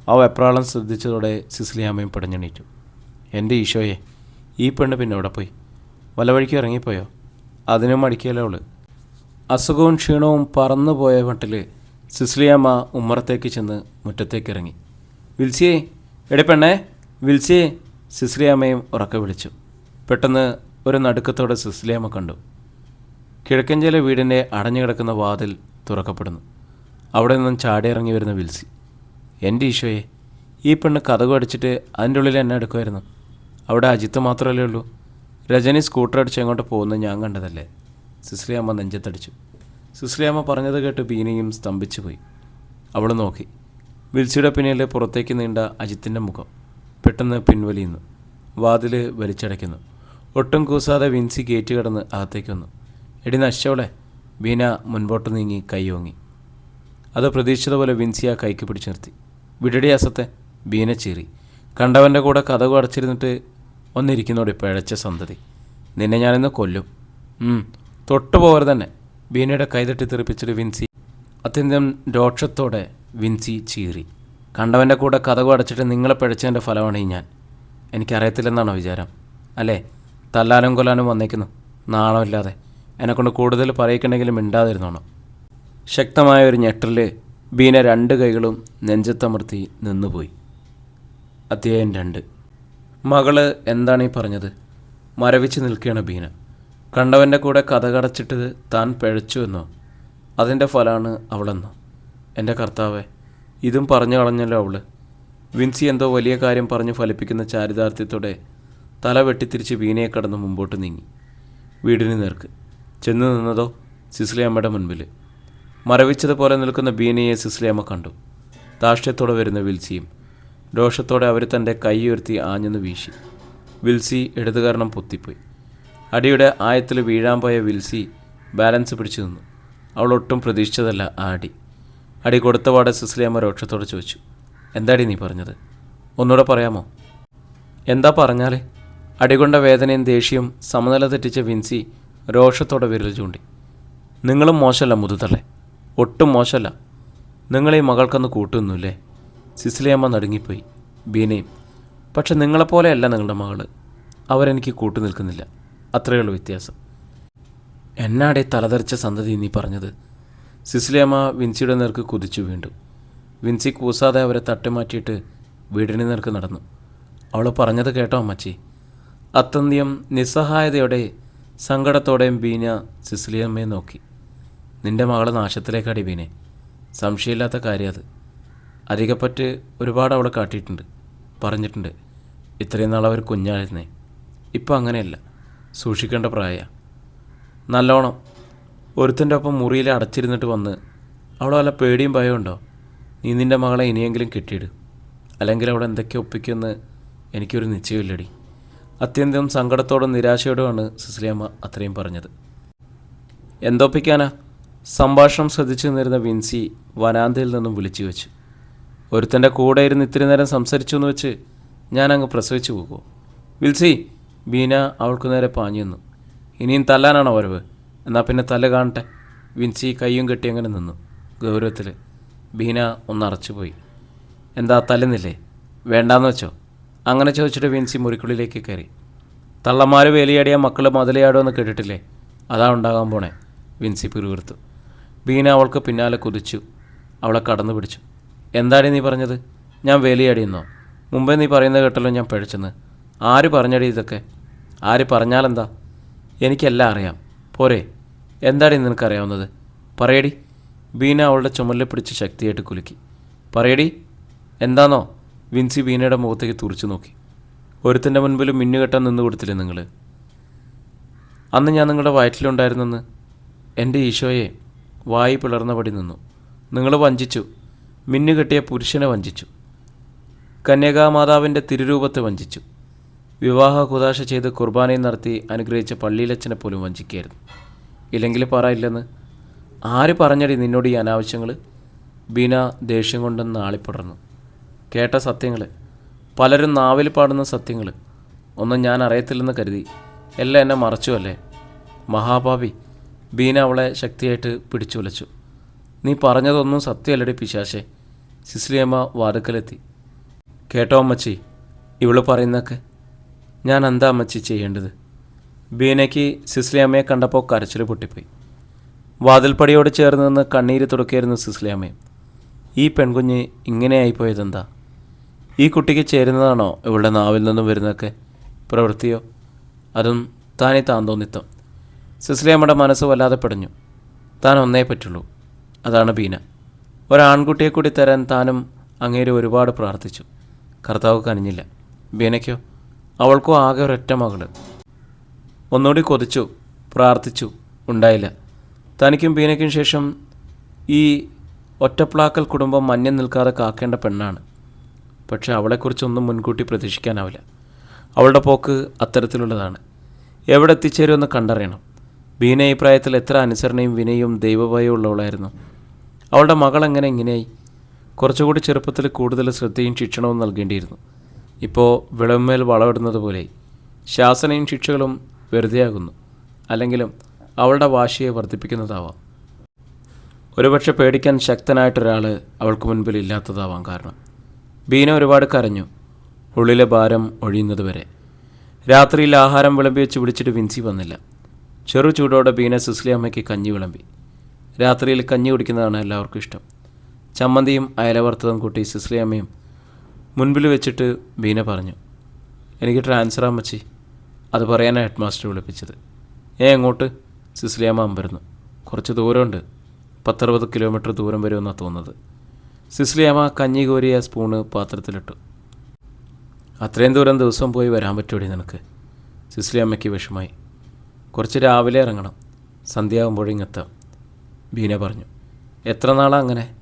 ആ വെപ്രാളം ശ്രദ്ധിച്ചതോടെ സിസ്ലി അമ്മയും പടഞ്ഞെണീറ്റു. എന്റെ ഈശോയെ ഈ പെണ്ണ് പിന്നെ എവിടെ പോയി? വല്ല വഴിക്ക് ഇറങ്ങിപ്പോയോ? അതിനും മടിക്കല്ലോ അവൾ. അസുഖവും ക്ഷീണവും പറന്നു പോയ മട്ടിൽ സിസ്ലിയമ്മ ഉമ്മറത്തേക്ക് ചെന്ന് മുറ്റത്തേക്ക് ഇറങ്ങി വിൽസിയേ എടെ പെണ്ണേ വിൽസിയേ സിസ്ലിയമ്മയും ഉറക്കെ വിളിച്ചു. പെട്ടെന്ന് ഒരു നടുക്കത്തോടെ സിസ്ലിയമ്മ കണ്ടു. കിഴക്കഞ്ചേലെ വീടിന്റെ അടഞ്ഞു കിടക്കുന്ന വാതിൽ തുറക്കപ്പെടുന്നു. അവിടെ നിന്നും ചാടിയിറങ്ങി വരുന്ന വിൽസി എന്റെ ഈശോയെ ഈ പെണ്ണ് കഥകു അടിച്ചിട്ട് അതിന്റെ ഉള്ളിൽ എന്നെ എടുക്കുമായിരുന്നു അവിടെ അജിത്ത് മാത്രമല്ലേ ഉള്ളൂ. രജനി സ്കൂട്ടർ അടിച്ച് എങ്ങോട്ട് പോകുന്നത് ഞാൻ കണ്ടതല്ലേ? സിസ്ലിയമ്മ നെഞ്ചത്തടിച്ചു. സിസ്ലിയമ്മ പറഞ്ഞത് കേട്ട് ബീനയും സ്തംഭിച്ചു പോയി. അവൾ നോക്കി. വിൽസിയുടെ പിന്നിൽ പുറത്തേക്ക് നീണ്ട അജിത്തിന്റെ മുഖം പെട്ടെന്ന് പിൻവലിയുന്നു. വാതിൽ വലിച്ചടയ്ക്കുന്നു. ഒട്ടും കൂസാതെ വിൻസി ഗേറ്റ് കടന്ന് അകത്തേക്ക് വന്നു. എടി നശിച്ചവളെ. ബീന മുൻപോട്ട് നീങ്ങി കൈ ഓങ്ങി. അത് പ്രതീക്ഷിത പോലെ വിൻസി ആ കൈക്ക് പിടിച്ചു നിർത്തി. വിടടി അസത്തെ. ബീന ചീറി. കണ്ടവന്റെ കൂടെ കഥകു അടച്ചിരുന്നിട്ട് ഒന്നിരിക്കുന്നോടെ പിഴച്ച സന്തതി. നിന്നെ ഞാനിന്ന് കൊല്ലും. തൊട്ടുപോകരു തന്നെ. ബീനയുടെ കൈതട്ടി തെറിപ്പിച്ചിട്ട് വിൻസി. അത്യന്തം രോക്ഷത്തോടെ വിൻസി ചീറി. കണ്ടവന്റെ കൂടെ കഥകു അടച്ചിട്ട് നിങ്ങളെ പിഴച്ചതിന്റെ ഫലമാണ് ഈ ഞാൻ. എനിക്കറിയത്തില്ലെന്നാണോ വിചാരം? അല്ലേ? തല്ലാനും കൊല്ലാനും വന്നേക്കുന്നു. നാണമില്ലാതെ. എന്നെക്കൊണ്ട് കൂടുതൽ പറയിക്കണമെങ്കിലും മിണ്ടാതിരുന്നോണം. ശക്തമായ ഒരു ഞെട്ടലിൽ ബീന രണ്ട് കൈകളും നെഞ്ചത്തമർത്തി നിന്നുപോയി. അധ്യായം രണ്ട്. മകൾ എന്താണ് ഈ പറഞ്ഞത്? മരവിച്ച് നിൽക്കുകയാണ് ബീന. കണ്ടവന്റെ കൂടെ കഥ കടച്ചിട്ട് താൻ പിഴച്ചു എന്നോ? അതിന്റെ ഫലമാണ് അവളെന്നോ? എന്റെ കർത്താവെ ഇതും പറഞ്ഞു കളഞ്ഞല്ലോ അവൾ. വിൻസി എന്തോ വലിയ കാര്യം പറഞ്ഞ് ഫലിപ്പിക്കുന്ന ചാരിതാർത്ഥ്യത്തോടെ തല വെട്ടിത്തിരിച്ച് വീണയെ കടന്ന് മുമ്പോട്ട് നീങ്ങി. വീടിന് നേർക്ക്. ചെന്ന് നിന്നതോ സിസ്ലിയമ്മയുടെ മുൻപിൽ മരവിച്ചതുപോലെ നിൽക്കുന്ന ബീനയെ സിസ്ലിയമ്മ കണ്ടു. ദാഷ്ട്യത്തോടെ വരുന്ന വിൽസിയും രോഷത്തോടെ അവർ തന്റെ കൈ ഉയർത്തി ആഞ്ഞെന്ന് വീശി. വിൽസി ഇടതുകാരണം പൊത്തിപ്പോയി. അടിയുടെ ആയത്തിൽ വീഴാൻ പോയ വിൽസി ബാലൻസ് പിടിച്ചു നിന്നു. അവൾ ഒട്ടും പ്രതീക്ഷിച്ചതല്ല ആ അടി. അടി കൊടുത്തപാടെ സിസ്ലിയമ്മ രോക്ഷത്തോടെ ചോദിച്ചു എന്താടി നീ പറഞ്ഞത്? ഒന്നുകൂടെ പറയാമോ? എന്താ പറഞ്ഞാലേ? അടികൊണ്ട വേദനയും ദേഷ്യവും സമനില തെറ്റിച്ച വിൻസി രോഷത്തോടെ വിരൽ ചൂണ്ടി. നിങ്ങളും മോശമല്ല മുതുതള്ളേ. ഒട്ടും മോശമല്ല. നിങ്ങളീ മകൾക്കൊന്ന് കൂട്ടുന്നില്ലേ സിസിലിയമ്മ നടുങ്ങിപ്പോയി. ബീനയും പക്ഷെ നിങ്ങളെപ്പോലെയല്ല നിങ്ങളുടെ മകൾ. അവരെനിക്ക് കൂട്ടു നിൽക്കുന്നില്ല അത്രയേ വ്യത്യാസം. എന്നാടെ തലതെറിച്ച സന്തതി നീ പറഞ്ഞത്? സിസിലിയമ്മ വിൻസിയുടെ നേർക്ക് കുതിച്ചു വീണ്ടു. വിൻസി കൂസാതെ അവരെ തട്ടിമാറ്റിയിട്ട് വീടിന് നേർക്ക് നടന്നു. അവൾ പറഞ്ഞത് കേട്ടോ അമ്മച്ചി. അത്യന്തം നിസ്സഹായതയോടെ സങ്കടത്തോടെയും ബീന സിസിലിയമ്മയെ നോക്കി. നിന്റെ മകളെ നാശത്തിലേക്കടി ബീനെ. സംശയമില്ലാത്ത കാര്യം അത്. അധികപ്പറ്റ് ഒരുപാട് അവളെ കാട്ടിയിട്ടുണ്ട് പറഞ്ഞിട്ടുണ്ട്. ഇത്രയും നാൾ അവർ കുഞ്ഞായിരുന്നേ. ഇപ്പം അങ്ങനെയല്ല. സൂക്ഷിക്കേണ്ട പ്രായ നല്ലോണം. ഒരുത്തന്റെ ഒപ്പം മുറിയിൽ അടച്ചിരുന്നിട്ട് വന്ന് അവിടെ വല്ല പേടിയും ഉണ്ടോ? നീ നിന്റെ മകളെ ഇനിയെങ്കിലും കെട്ടിയിട്. അല്ലെങ്കിൽ അവിടെ എന്തൊക്കെ ഒപ്പിക്കുമെന്ന് എനിക്കൊരു നിശ്ചയമില്ലടി. അത്യന്തം സങ്കടത്തോടും നിരാശയോടുമാണ് സിസിലിയമ്മ അത്രയും പറഞ്ഞത്. എന്തൊപ്പിക്കാനാ? സംഭാഷണം ശ്രദ്ധിച്ചു നിന്നിരുന്ന വിൻസി വനാന്തയിൽ നിന്നും വിളിച്ചു വെച്ചു ഒരുത്തന്റെ കൂടെ ഇരുന്ന് ഇത്തിരി നേരം സംസാരിച്ചു എന്ന് വെച്ച് ഞാൻ അങ്ങ് പ്രസവിച്ചു പോകുമോ വിൽസി ബീന അവൾക്ക് നേരെ പാഞ്ഞു നിന്നു. ഇനിയും തല്ലാനാണോ വരവ്? എന്നാൽ പിന്നെ തല കാണട്ടെ. വിൻസി കയ്യും കെട്ടി അങ്ങനെ നിന്നു. ഗൗരവത്തിൽ ബീന ഒന്ന് അറച്ചുപോയി എന്താ തല്ലുന്നില്ലേ? വേണ്ടാന്ന് വെച്ചോ? അങ്ങനെ ചോദിച്ചിട്ട് വിൻസി മുറിക്കുള്ളിലേക്ക് കയറി. തള്ളന്മാർ വേലിയാടിയ മക്കൾ മുതലയാടുമെന്ന് കേട്ടിട്ടില്ലേ? അതാ ഉണ്ടാകാൻ പോണേ. വിൻസി പിറുവിർത്തു ബീന അവൾക്ക് പിന്നാലെ കുതിച്ചു. അവളെ കടന്നു പിടിച്ചു. എന്താടി നീ പറഞ്ഞത്? ഞാൻ വേലിയാടിയെന്നോ മുമ്പേ നീ പറയുന്നത് കേട്ടല്ലോ ഞാൻ പഴിച്ചെന്ന് ആര് പറഞ്ഞടി ഇതൊക്കെ? ആര് പറഞ്ഞാലെന്താ? എനിക്കെല്ലാം അറിയാം. പോരെ. എന്താടി നിനക്കറിയാവുന്നത്? പറയടി. ബീന അവളുടെ ചുമലിൽ പിടിച്ച് ശക്തിയായിട്ട് കുലുക്കി. പറയടി. എന്താണോ വിൻസി ബീനയുടെ മുഖത്തേക്ക് തുറച്ചു നോക്കി. ഒരുത്തിന്റെ മുൻപിൽ മിന്നുകെട്ടാൻ നിന്ന് കൊടുത്തില്ലേ നിങ്ങൾ അന്ന് ഞാൻ നിങ്ങളുടെ വയറ്റിലുണ്ടായിരുന്നെന്ന് എന്റെ ഈശോയെ വായി പിളർന്നപടി നിന്നു. നിങ്ങൾ വഞ്ചിച്ചു. മിന്നുകെട്ടിയ പുരുഷനെ വഞ്ചിച്ചു. കന്യകാമാതാവിന്റെ തിരുരൂപത്തെ വഞ്ചിച്ചു. വിവാഹ കുതാശ ചെയ്ത് കുർബാനയും നടത്തി അനുഗ്രഹിച്ച പള്ളിയിലച്ഛനെ പോലും വഞ്ചിക്കായിരുന്നു ഇല്ലെങ്കിൽ പറയില്ലെന്ന്? ആര് പറഞ്ഞടി നിന്നോട് ഈ അനാവശ്യങ്ങൾ ബീന ദേഷ്യം കൊണ്ടെന്ന് ആളിപ്പടർന്നു കേട്ട സത്യങ്ങൾ പലരും നാവിൽ പാടുന്ന സത്യങ്ങൾ ഒന്നും ഞാൻ അറിയത്തില്ലെന്ന് കരുതി. എല്ലാം എന്നെ മറച്ചു അല്ലേ? മഹാഭാവി ബീന അവളെ ശക്തിയായിട്ട് പിടിച്ചുലച്ചു. നീ പറഞ്ഞതൊന്നും സത്യമല്ലടി പിശാശെ. സിസ്ലിയമ്മ വാതുക്കലെത്തി. കേട്ടോ അമ്മച്ചി ഇവൾ പറയുന്നൊക്കെ ഞാൻ എന്താ അമ്മച്ചി ചെയ്യേണ്ടത്? ബീനയ്ക്ക് സിസ്ലിയമ്മയെ കണ്ടപ്പോൾ കരച്ചിൽ പൊട്ടിപ്പോയി. വാതിൽപ്പടിയോട് ചേർന്ന് നിന്ന് കണ്ണീര് തുടക്കിയായിരുന്നു സിസ്ലിയമ്മയും. ഈ പെൺകുഞ്ഞ് ഇങ്ങനെയായിപ്പോയതെന്താ? ഈ കുട്ടിക്ക് ചേരുന്നതാണോ ഇവളുടെ നാവിൽ നിന്നും വരുന്നൊക്കെ പ്രവൃത്തിയോ? അതും താനേ താൻ തോന്നിത്തം സിസ്ലിയമ്മയുടെ മനസ്സ് വല്ലാതെ പെടഞ്ഞു. താൻ ഒന്നേ പറ്റുള്ളൂ. അതാണ് ബീന. ഒരാൺകുട്ടിയെ കൂടി തരാൻ താനും അങ്ങേര് ഒരുപാട് പ്രാർത്ഥിച്ചു. കർത്താവ് കനിഞ്ഞില്ല. ബീനയ്ക്കോ അവൾക്കോ ആകെ ഒരൊറ്റ മകൾ. ഒന്നുകൂടി കൊതിച്ചു പ്രാർത്ഥിച്ചു ഉണ്ടായില്ല. തനിക്കും ബീനയ്ക്കും ശേഷം ഈ ഒറ്റപ്ലാക്കൽ കുടുംബം മഞ്ഞം നിൽക്കാതെ കാക്കേണ്ട പെണ്ണാണ്. പക്ഷെ അവളെക്കുറിച്ചൊന്നും മുൻകൂട്ടി പ്രതീക്ഷിക്കാനാവില്ല. അവളുടെ പോക്ക് അത്തരത്തിലുള്ളതാണ്. എവിടെ എത്തിച്ചേരുമെന്ന് കണ്ടറിയണം. ബീന ഈ പ്രായത്തിൽ എത്ര അനുസരണയും വിനയും ദൈവഭയവും ഉള്ളവളായിരുന്നു അവളുടെ മകൾ എങ്ങനെ ഇങ്ങനെയായി? കുറച്ചുകൂടി ചെറുപ്പത്തിൽ കൂടുതൽ ശ്രദ്ധയും ശിക്ഷണവും നൽകേണ്ടിയിരുന്നു. ഇപ്പോൾ വിളവുമേൽ വളമിടുന്നത് പോലെ ശാസനയും ശിക്ഷകളും വെറുതെയാകുന്നു. അല്ലെങ്കിലും അവളുടെ വാശിയെ വർദ്ധിപ്പിക്കുന്നതാവാം. ഒരുപക്ഷെ പേടിക്കാൻ ശക്തനായിട്ടൊരാൾ അവൾക്ക് മുൻപിൽ ഇല്ലാത്തതാവാം കാരണം. ബീന ഒരുപാട് കരഞ്ഞു. ഉള്ളിലെ ഭാരം ഒഴിയുന്നത് വരെ. രാത്രിയിൽ ആഹാരം വിളമ്പി വെച്ച് വിളിച്ചിട്ട് വിൻസി വന്നില്ല. ചെറു ചൂടോടെ ബീന സിസ്ലി അമ്മയ്ക്ക് കഞ്ഞി വിളമ്പി. രാത്രിയിൽ കഞ്ഞി കുടിക്കുന്നതാണ് എല്ലാവർക്കും ഇഷ്ടം. ചമ്മന്തിയും അയലവർത്തതും കൂട്ടി സിസ്ലി അമ്മയും മുൻപിൽ വെച്ചിട്ട് ബീന പറഞ്ഞു എനിക്ക് ട്രാൻസ്ഫർ അമ്മച്ചി. അത് പറയാനാണ് ഹെഡ് മാസ്റ്റർ വിളിപ്പിച്ചത്. ഏ എങ്ങോട്ട്? സിസ്ലിയാമ്മ അമ്പരുന്നു. കുറച്ച് ദൂരമുണ്ട്. പത്തറുപത് കിലോമീറ്റർ ദൂരം വരുമെന്നാണ് തോന്നുന്നത്. സിസ്ലിയാമ്മ കഞ്ഞി കോരിയ സ്പൂണ് പാത്രത്തിലിട്ടു. അത്രയും ദൂരം ദിവസം പോയി വരാൻ പറ്റുമടി നിനക്ക്. സിസ്ലിയമ്മയ്ക്ക് വിഷമായി. കുറച്ച് രാവിലെ ഇറങ്ങണം. സന്ധ്യയാകുമ്പോഴിങ്ങെത്താം ബീന പറഞ്ഞു. എത്ര നാളാ അങ്ങനെ?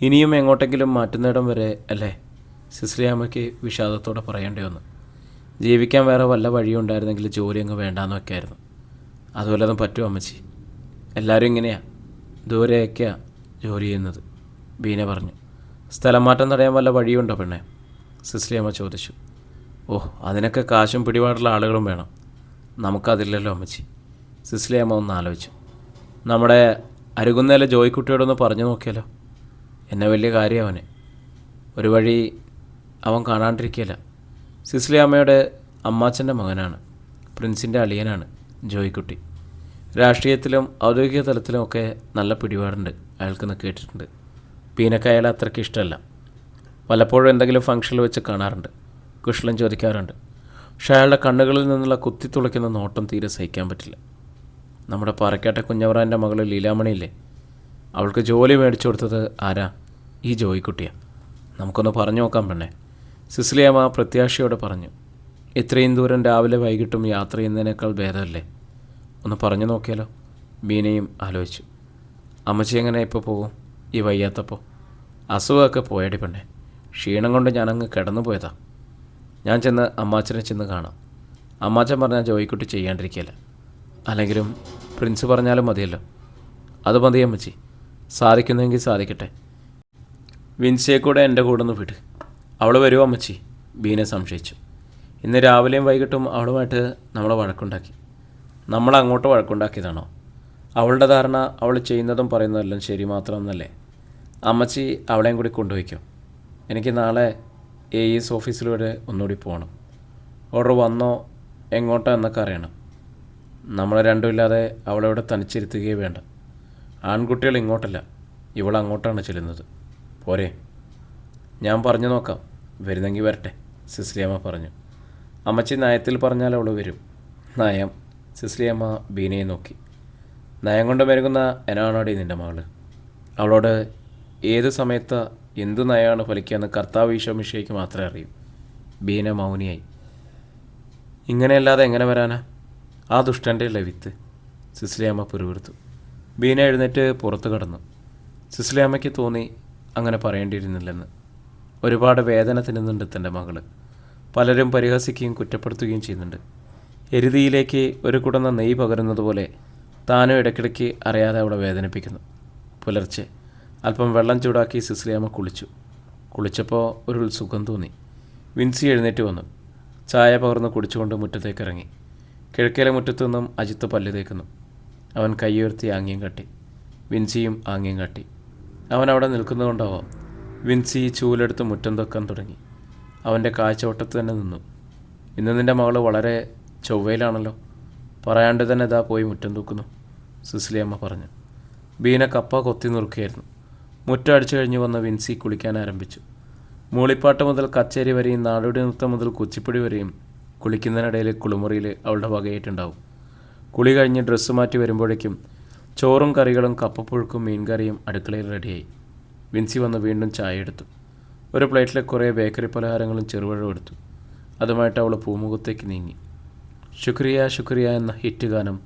ഇനിയും എങ്ങോട്ടെങ്കിലും മാറ്റുന്നിടം വരെ അല്ലേ സിസ്ലിയാമ്മയ്ക്ക് വിഷാദത്തോടെ പറയേണ്ടി വന്നു. ജീവിക്കാൻ വേറെ വല്ല വഴിയും ഉണ്ടായിരുന്നെങ്കിൽ ജോലി അങ്ങ് വേണ്ടാന്ന് വെക്കായിരുന്നു. അതുപോലതും പറ്റുമോ അമ്മച്ചി? എല്ലാവരും ഇങ്ങനെയാ. ദൂരെയൊക്കെയാ ജോലി ചെയ്യുന്നത് ബീന പറഞ്ഞു. സ്ഥലം മാറ്റം തടയാൻ വല്ല വഴിയുണ്ടോ പെണ്ണെ സിസ്ലിയമ്മ ചോദിച്ചു. ഓഹ് അതിനൊക്കെ കാശും പിടിപാടുള്ള ആളുകളും വേണം. നമുക്കതില്ലല്ലോ അമ്മച്ചി. സിസ്ലിയമ്മ ഒന്ന് ആലോചിച്ചു. നമ്മുടെ അരുകുന്നേലെ ജോയിക്കുട്ടിയോടൊന്ന് പറഞ്ഞു നോക്കിയാലോ എന്നെ വലിയ കാര്യം അവനെ. ഒരു വഴി അവൻ കാണാണ്ടിരിക്കുകയില്ല സിസ്ലി അമ്മയുടെ അമ്മാച്ചന്റെ മകനാണ്. പ്രിൻസിന്റെ അളിയനാണ് ജോയിക്കുട്ടി. രാഷ്ട്രീയത്തിലും ഔദ്യോഗിക തലത്തിലും ഒക്കെ നല്ല പിടിപാടുണ്ട്. അയാൾക്ക് കേട്ടിട്ടുണ്ട്. പീനക്ക് അത്രയ്ക്ക് ഇഷ്ടമല്ല. പലപ്പോഴും എന്തെങ്കിലും ഫംഗ്ഷനിൽ വെച്ച് കാണാറുണ്ട്. കുശലം ചോദിക്കാറുണ്ട്. പക്ഷേ അയാളുടെ കണ്ണുകളിൽ നിന്നുള്ള കുത്തിത്തുളയ്ക്കുന്ന നോട്ടം തീരെ സഹിക്കാൻ പറ്റില്ല. നമ്മുടെ പാറക്കാട്ടെ കുഞ്ഞവറാന്റെ മകൾ ലീലാമണിയില്ലേ? അവൾക്ക് ജോലി മേടിച്ചു കൊടുത്തത് ആരാ? ഈ ജോയിക്കുട്ടിയാണ് നമുക്കൊന്ന് പറഞ്ഞു നോക്കാം പെണ്ണെ. സിസിലിയമ്മ പ്രത്യാശയോടെ പറഞ്ഞു ഇത്രയും ദൂരം രാവിലെ വൈകിട്ടും യാത്ര ചെയ്യുന്നതിനേക്കാൾ ഭേദമല്ലേ? ഒന്ന് പറഞ്ഞു നോക്കിയാലോ? ബീനയും ആലോചിച്ചു. അമ്മച്ചി എങ്ങനെ ഇപ്പോൾ പോകും? ഈ വയ്യാത്തപ്പോൾ അസുഖമൊക്കെ പോയടി പെണ്ണെ. ക്ഷീണം കൊണ്ട് ഞാനങ്ങ് കിടന്നു പോയതാ. ഞാൻ ചെന്ന് അമ്മാച്ചനെ ചെന്ന് കാണാം. അമ്മാച്ചൻ പറഞ്ഞാൽ ജോയിക്കുട്ടി ചെയ്യാണ്ടിരിക്കില്ല. അല്ലെങ്കിലും പ്രിൻസ് പറഞ്ഞാലും മതിയല്ലോ. അത് മതി അമ്മച്ചി. സാധിക്കുന്നെങ്കിൽ സാധിക്കട്ടെ. വിൻസിയെ കൂടെ എന്റെ കൂടെ ഒന്ന് വിട്. അവൾ വരുമോ അമ്മച്ചി. ബീനെ സംശയിച്ചു. ഇന്ന് രാവിലെയും വൈകിട്ടും അവളുമായിട്ട് നമ്മളെ വഴക്കുണ്ടാക്കി. നമ്മൾ അങ്ങോട്ട് വഴക്കുണ്ടാക്കിയതാണോ? അവളുടെ ധാരണ അവൾ ചെയ്യുന്നതും പറയുന്നതെല്ലാം ശരി മാത്രമെന്നല്ലേ? അമ്മച്ചി അവളെയും കൂടി കൊണ്ടുപോയിക്കോ. എനിക്ക് നാളെ എ എസ് ഓഫീസിലൂടെ ഒന്നുകൂടി പോകണം ഓർഡർ വന്നോ എങ്ങോട്ടോ എന്നൊക്കെ അറിയണം. നമ്മൾ രണ്ടുമില്ലാതെ അവളവിടെ തനിച്ചിരുത്തുകയേ വേണ്ട. ആൺകുട്ടികൾ ഇങ്ങോട്ടല്ല ഇവൾ അങ്ങോട്ടാണ് ചെല്ലുന്നത്. പോരെ. ഞാൻ പറഞ്ഞു നോക്കാം. വരുന്നെങ്കിൽ വരട്ടെ സിസ്ലിയമ്മ പറഞ്ഞു. അമ്മച്ചി നയത്തിൽ പറഞ്ഞാൽ അവൾ വരും. നയം സിസ്ലിയമ്മ ബീനയെ നോക്കി. നയം കൊണ്ട് മെരുകുന്ന എനാണോടി നിന്റെ മകൾ? അവളോട് ഏത് സമയത്ത് എന്ത് നയമാണ് ഫലിക്കുകയെന്ന് കർത്താവ് ഈശോമിഷയ്ക്ക് മാത്രമേ അറിയൂ. ബീന മൗനിയായി. ഇങ്ങനെയല്ലാതെ എങ്ങനെ വരാനാ? ആ ദുഷ്ടന്റെ ലവിത്ത് സിസ്ലിയാമ്മ പുരുവിടുത്തു ബീന എഴുന്നേറ്റ് പുറത്തു കടന്നു. സിസ്ലിയാമ്മയ്ക്ക് തോന്നി അങ്ങനെ പറയേണ്ടിയിരുന്നില്ലെന്ന്. ഒരുപാട് വേദന തിന്നുന്നുണ്ട് തന്റെ മകൾ. പലരും പരിഹസിക്കുകയും കുറ്റപ്പെടുത്തുകയും ചെയ്യുന്നുണ്ട്. എരുതിയിലേക്ക് ഒരു കുടന്ന നെയ്യ് പകരുന്നത് പോലെ താനും ഇടയ്ക്കിടയ്ക്ക് അറിയാതെ അവളെ വേദനിപ്പിക്കുന്നു. പുലർച്ചെ അല്പം വെള്ളം ചൂടാക്കി സിസ്ലിയാമ്മ കുളിച്ചു. കുളിച്ചപ്പോൾ ഒരു സുഖം തോന്നി. വിൻസി എഴുന്നേറ്റ് വന്നു. ചായ പകർന്ന് കുടിച്ചുകൊണ്ട് മുറ്റത്തേക്ക് ഇറങ്ങി. കിഴക്കേലെ മുറ്റത്തു നിന്നും അജിത്ത് പല്ല് തേക്കുന്നു. അവൻ കൈയുയർത്തി ആംഗ്യം കട്ടി. വിൻസിയും ആംഗ്യം കട്ടി. അവൻ അവിടെ നിൽക്കുന്നതുകൊണ്ടാവാം. വിൻസി ചൂലെടുത്ത് മുറ്റം തൊക്കാൻ തുടങ്ങി. അവന്റെ കാഴ്ചവട്ടത്ത് തന്നെ നിന്നു. ഇന്ന് നിന്റെ മകൾ വളരെ ചൊവ്വയിലാണല്ലോ. പറയാണ്ട് തന്നെ ഇതാ പോയി മുറ്റം തൂക്കുന്നു സുസിലിയമ്മ പറഞ്ഞു. ബീന കപ്പ കൊത്തി നുറുക്കിയായിരുന്നു. മുറ്റം അടിച്ചു കഴിഞ്ഞ് വന്ന വിൻസി കുളിക്കാൻ ആരംഭിച്ചു. മൂളിപ്പാട്ട് മുതൽ കച്ചേരി വരെയും നാടോടി നൃത്തം മുതൽ കുച്ചിപ്പുടി വരെയും കുളിക്കുന്നതിനിടയിൽ കുളിമുറിയിൽ അവളുടെ വകയായിട്ടുണ്ടാവും കുളി കഴിഞ്ഞ് ഡ്രസ്സ് മാറ്റി വരുമ്പോഴേക്കും ചോറും കറികളും കപ്പപ്പുഴുക്കും മീൻകറിയും അടുക്കളയിൽ റെഡിയായി. വിൻസി വന്ന് വീണ്ടും ചായ എടുത്തു ഒരു പ്ലേറ്റിലെ കുറേ ബേക്കറി പലഹാരങ്ങളും ചെറുപഴവും എടുത്തു. അതുമായിട്ട് അവൾ പൂമുഖത്തേക്ക് നീങ്ങി. ശുക്രിയ ശുക്രിയ എന്ന ഹിറ്റ് ഗാനം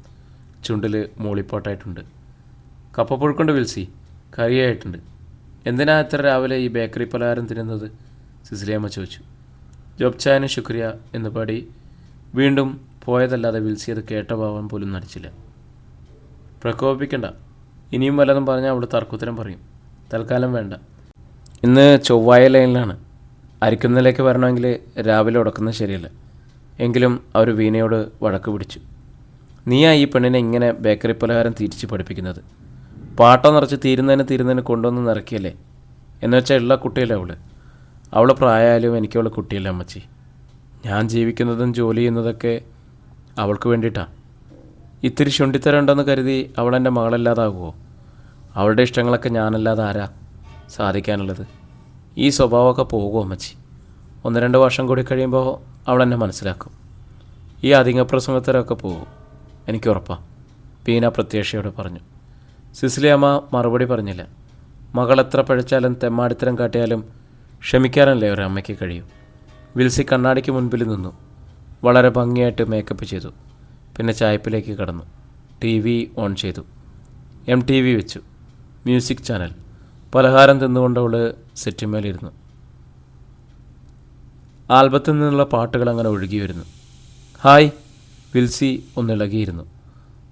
ചുണ്ടിൽ മൂളിപ്പാട്ടായിട്ടുണ്ട്. കപ്പപ്പുഴുക്കുണ്ട് വിൽസി കറിയായിട്ടുണ്ട്. എന്തിനാ ഇത്ര രാവിലെ ഈ ബേക്കറി പലഹാരം തിന്നുന്നത്? സിസിലിയമ്മ ചോദിച്ചു. ജോബ്ചായന് ശുക്രിയ എന്ന് പാടി വീണ്ടും പോയതല്ലാതെ വിൽസി അത് കേട്ട ഭാവം പോലും നടിച്ചില്ല. പ്രകോപിക്കണ്ട ഇനിയും വല്ലതും പറഞ്ഞാൽ അവൾ തർക്കുത്തരം പറയും. തൽക്കാലം വേണ്ട. ഇന്ന് ചൊവ്വായ ലൈനിലാണ്. അരിക്കുന്നതിലേക്ക് വരണമെങ്കിൽ രാവിലെ ഉടക്കുന്നത് ശരിയല്ല. എങ്കിലും അവർ വീണയോട് വഴക്ക് പിടിച്ചു. നീയാ ഈ പെണ്ണിനെ ഇങ്ങനെ ബേക്കറി പലഹാരം തിരിച്ച് പഠിപ്പിക്കുന്നത്? പാട്ട നിറച്ച് തീരുന്നതിന് തീരുന്നതിന് കൊണ്ടുവന്ന് നിറക്കിയല്ലേ എന്നുവെച്ചാൽ ഉള്ള കുട്ടിയല്ലേ അവൾ? അവളെ പ്രായമായാലും എനിക്കുള്ള അവളെ കുട്ടിയല്ല അമ്മച്ചി. ഞാൻ ജീവിക്കുന്നതും ജോലി ചെയ്യുന്നതൊക്കെ അവൾക്ക് വേണ്ടിയിട്ടാണ് ഇത്തിരി ശുണ്ടിത്തരണ്ടെന്ന് കരുതി അവൾ എന്റെ മകളല്ലാതാകുമോ അവളുടെ ഇഷ്ടങ്ങളൊക്കെ ഞാനല്ലാതെ ആരാ സാധിക്കാനുള്ളത്? ഈ സ്വഭാവമൊക്കെ പോകുമോ അമ്മച്ചി? ഒന്ന് രണ്ട് വർഷം കൂടി കഴിയുമ്പോൾ അവൾ എന്നെ മനസ്സിലാക്കും. ഈ അധികപ്രസംഗത്തരമൊക്കെ പോകും എനിക്ക് ഉറപ്പാണ് പീന പ്രത്യാശയോട് പറഞ്ഞു. സിസിലിയമ്മ മറുപടി പറഞ്ഞില്ല. മകൾ എത്ര പഴച്ചാലും തെമ്മാടിത്തരം കാട്ടിയാലും ക്ഷമിക്കാനല്ലേ ഒരു അമ്മയ്ക്ക് കഴിയൂ. വിൽസി കണ്ണാടിക്ക് മുൻപിൽ നിന്നു. വളരെ ഭംഗിയായിട്ട് മേക്കപ്പ് ചെയ്തു. പിന്നെ ചായപ്പിലേക്ക് കടന്നു. ടി വി ഓൺ ചെയ്തു. എം ടി വി വെച്ചു. Music channel. പലഹാരം തിന്നുകൊണ്ട് അവൾ സെറ്റിന്മേലിരുന്നു. ആൽബത്തിൽ നിന്നുള്ള പാട്ടുകൾ അങ്ങനെ ഒഴുകി വരുന്നു. ഹായ് വിൽസി ഒന്നിളകിയിരുന്നു.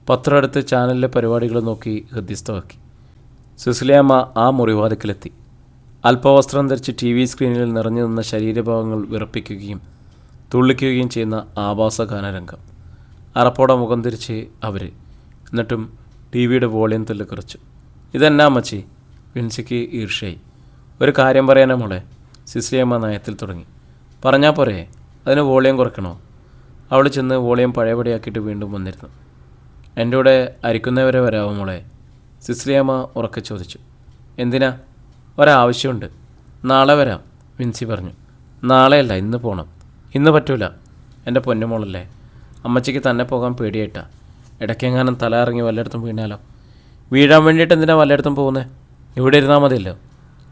പത്രം എടുത്ത് ചാനലിലെ പരിപാടികൾ നോക്കി ഹൃദ്യസ്ഥമാക്കി. സുസ്ലിയാമ്മ ആ മുറിവാതിക്കലെത്തി. അല്പവസ്ത്രം ധരിച്ച് ടി വി സ്ക്രീനിൽ നിറഞ്ഞു നിന്ന ശരീരഭാഗങ്ങൾ വിറപ്പിക്കുകയും തുള്ളിക്കുകയും ചെയ്യുന്ന ആഭാസ ഗാനരംഗം അറപ്പോടെ മുഖം തിരിച്ച് അവർ എന്നിട്ടും ടി വിയുടെ വോളിയം തല്ല് കുറച്ചു. ഇതെന്നാ മച്ചി? വിൻസിക്ക് ഈർഷ്യായി. ഒരു കാര്യം പറയാനാ മോളെ. സിസ്ലിയമ്മ നയത്തിൽ തുടങ്ങി. പറഞ്ഞാൽ പോരെ? അതിന് വോളിയം കുറയ്ക്കണോ അവൾ ചെന്ന് വോളിയം പഴയപടിയാക്കിയിട്ട് വീണ്ടും വന്നിരുന്നു. എന്റെ കൂടെ അരിക്കുന്നവരെ വരാവോ മോളെ? സിസ്ലിയമ്മ ഉറക്കെ ചോദിച്ചു. എന്തിനാ? ഒരാവശ്യമുണ്ട്. നാളെ വരാം വിൻസി പറഞ്ഞു. നാളെയല്ല ഇന്ന് പോകണം ഇന്ന് പറ്റൂല. എന്റെ പൊന്നുമോളല്ലേ. അമ്മച്ചിക്ക് തന്നെ പോകാൻ പേടിയായിട്ടാ ഇടയ്ക്കെങ്ങാനും തല ഇറങ്ങി വല്ലയിടത്തും വീണാലോ? വീഴാൻ വേണ്ടിയിട്ട് എന്തിനാ വല്ലയിടത്തും പോകുന്നത് ഇവിടെ ഇരുന്നാൽ മതിയല്ലോ.